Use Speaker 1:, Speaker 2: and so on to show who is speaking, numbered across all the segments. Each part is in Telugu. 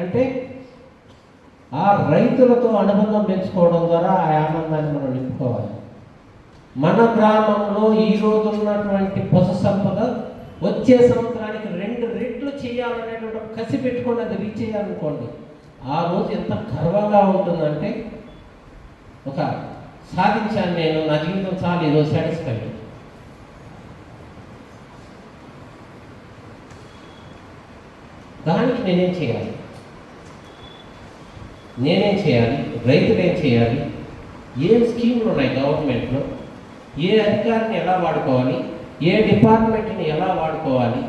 Speaker 1: అంటే ఆ రైతులతో అనుబంధం పెంచుకోవడం ద్వారా ఆ ఆనందాన్ని మనం నింపుకోవాలి. మన గ్రామంలో ఈ రోజు ఉన్నటువంటి పశు సంపద వచ్చే సంవత్సరానికి రెండు రెట్లు చేయాలనేటువంటి కసి పెట్టుకొని అది రీచ్ చేయాలనుకోండి ఆ రోజు ఎంత గర్వంగా ఉంటుందంటే ఒక సాధించాను నేను నా జీవితం చాలా ఈరోజు సాటిస్ఫైడ్ దానికి నేనేం చేయాలి? నేనేం చేయాలి? రైతులు ఏం చేయాలి? ఏం స్కీములు ఉన్నాయి గవర్నమెంట్లో? ఏ అధికారిని ఎలా వాడుకోవాలి? ఏ డిపార్ట్మెంట్ని ఎలా వాడుకోవాలి?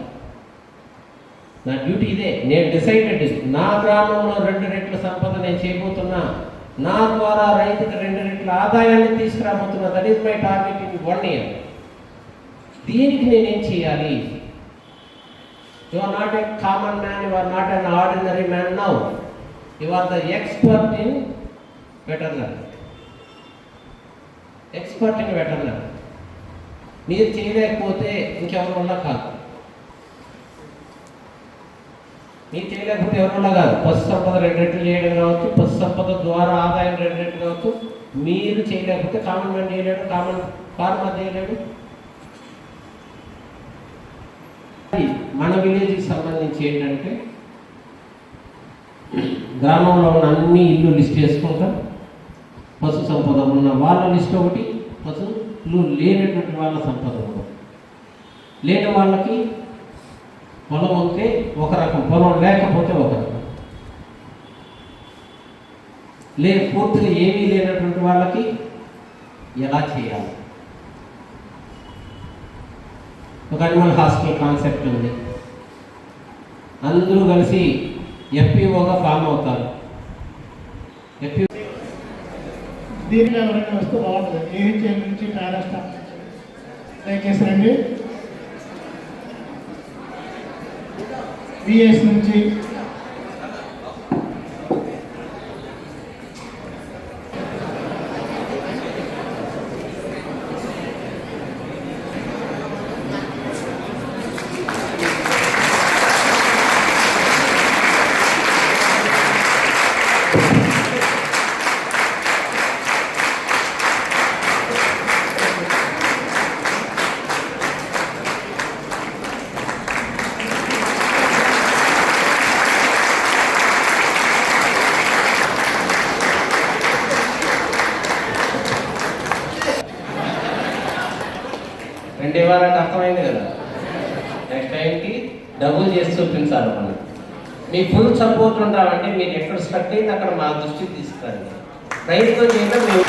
Speaker 1: నా డ్యూటీ ఇదే. నేను డిసైడెడ్ నా గ్రామంలో రెండు రెట్ల సంపద నేను చేయబోతున్నా. నా ద్వారా రైతుకి రెండు రెట్ల ఆదాయాన్ని తీసుకురాబోతున్నా. That is my target in one year దీనికి నేనేం చేయాలి? You are not a common man you are not an ordinary man now you are the expert in better learning ఎక్స్పర్ట్ని పెట్టండి మీరు చేయలేకపోతే ఇంకెవరి వల్ల కాదు. మీరు చేయలేకపోతే ఎవరి వల్ల కాదు. పశు సంపద రెండు రెట్లు చేయడం కావచ్చు పశు సంపద ద్వారా ఆదాయం రెండు రెట్లు కావచ్చు మీరు చేయలేకపోతే కామన్ మ్యాన్ చేయలేడు కామన్ ఫార్మర్ చేయలేడు. మన విలేజ్కి సంబంధించి ఏంటంటే గ్రామంలో ఉన్న అన్ని ఇల్లు లిస్ట్ చేసుకుంటాం. పశు సంపద ఉన్న వాళ్ళ లిస్ట్ ఒకటి పశువులు లేనటువంటి వాళ్ళ సంపద ఒకటి. లేని వాళ్ళకి పొలం ఉంటే ఒక రకం పొలం లేకపోతే ఒక రకం. లే పూర్తిగా ఏమీ లేనటువంటి వాళ్ళకి ఎలా చేయాలి? ఒక అనిమల్ హాస్టల్ కాన్సెప్ట్ ఉంది. అందరూ కలిసి ఎఫ్పిఓగా ఫామ్ అవుతారు. ఎఫ్పిఓ
Speaker 2: దీనిలో ఎవరైనా వస్తే బాగుంటుంది. ఏహెచ్ఎల్ నుంచి పారాస్టా దయచేసి రండి. విఎస్ నుంచి
Speaker 1: రెండు ఇవ్వాలంటే అర్థమైంది కదా. నెక్స్ట్ టైంకి డబుల్ చేసి చూపించాలి మనం మీ ఫుల్ సపోర్ట్ ఉండాలంటే మీరు ఎక్కడ స్ట్రక్ అయితే అక్కడ మా దృష్టికి తీసుకురండి. రైతుతో చేయడం మేము